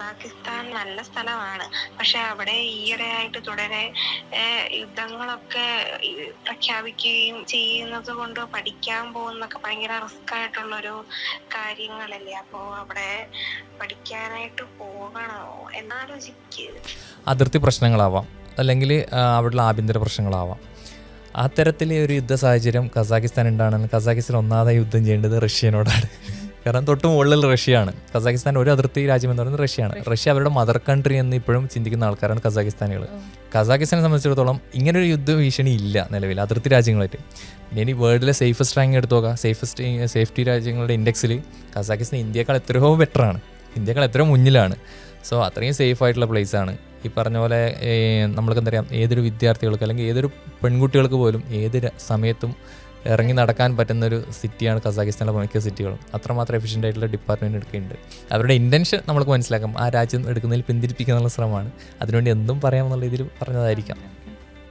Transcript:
Kazakhstan നല്ല സ്ഥലമാണ്. പക്ഷെ അവിടെ ഈയിടെയായിട്ട് തുടരെ യുദ്ധങ്ങളൊക്കെ പ്രഖ്യാപിക്കുകയും ചെയ്യുന്നത് കൊണ്ട് പഠിക്കാൻ പോകുന്നൊക്കെ ഭയങ്കര റിസ്ക് ആയിട്ടുള്ളൊരു കാര്യങ്ങളല്ലേ? അപ്പോ അവിടെ പഠിക്കാനായിട്ട് പോകണോ? എന്നാലോചിക്ക് അതിർത്തി പ്രശ്നങ്ങളാവാം. അല്ലെങ്കിൽ അവിടെയുള്ള ആഭ്യന്തര പ്രശ്നങ്ങളാവാം. അത്തരത്തിലെ ഒരു യുദ്ധ സാഹചര്യം കസാക്കിസ്ഥാൻ ഉണ്ടാണെങ്കിൽ കസാക്കിസ്ഥാൻ ഒന്നാമതായി യുദ്ധം ചെയ്യേണ്ടത് റഷ്യനോടാണ്. കാരണം തൊട്ട് മുകളിൽ റഷ്യയാണ്. കസാക്കിസ്ഥാൻ ഒരു അതിർത്തി രാജ്യം എന്ന് പറയുന്നത് റഷ്യയാണ്. റഷ്യ. അവരുടെ മദർ കൺട്രി എന്ന് ഇപ്പോഴും ചിന്തിക്കുന്ന ആൾക്കാരാണ് കസാക്കിസ്ഥാനികൾ കസാക്കിസ്ഥാനെ സംബന്ധിച്ചിടത്തോളം ഇങ്ങനെ ഒരു യുദ്ധ ഭീഷണി ഇല്ല നിലവിൽ അതിർത്തി രാജ്യങ്ങളായിട്ട്. പിന്നെ ഇനി വേൾഡിലെ സേഫസ്റ്റ് റാങ്ക് എടുത്തു നോക്കാം. സേഫസ്റ്റ് സേഫ്റ്റി രാജ്യങ്ങളുടെ ഇൻഡെക്സിൽ കസാക്കിസ്ഥാൻ ഇന്ത്യയേക്കാൾ എത്രയോ ബെറ്ററാണ് ഇന്ത്യയേക്കാൾ എത്രയോ മുന്നിലാണ്. സോ അത്രയും സേഫ് ആയിട്ടുള്ള പ്ലേസ് ആണ്. ഈ പറഞ്ഞ പോലെ നമ്മൾക്ക് എന്താ പറയുക ഏതൊരു വിദ്യാർത്ഥികൾക്ക് അല്ലെങ്കിൽ ഏതൊരു പെൺകുട്ടികൾക്ക് പോലും ഏത് സമയത്തും ഇറങ്ങി നടക്കാൻ പറ്റുന്ന ഒരു സിറ്റിയാണ് കസാഖിസ്ഥാനിലെ മിക്ക സിറ്റികളും. അത്രമാത്രം എഫിഷ്യന്റ് ആയിട്ടുള്ള ഡിപ്പാർട്ട്മെന്റ് എടുക്കുന്നുണ്ട്. അവരുടെ ഇന്റൻഷൻ നമുക്ക് മനസ്സിലാക്കാം. ആ രാജ്യം എടുക്കുന്നതിൽ പിന്തിരിപ്പിക്കാനുള്ള ശ്രമമാണ്. അതിനുവേണ്ടി എന്തും പറയാമെന്നുള്ള രീതിയിൽ പറഞ്ഞതായിരിക്കാം.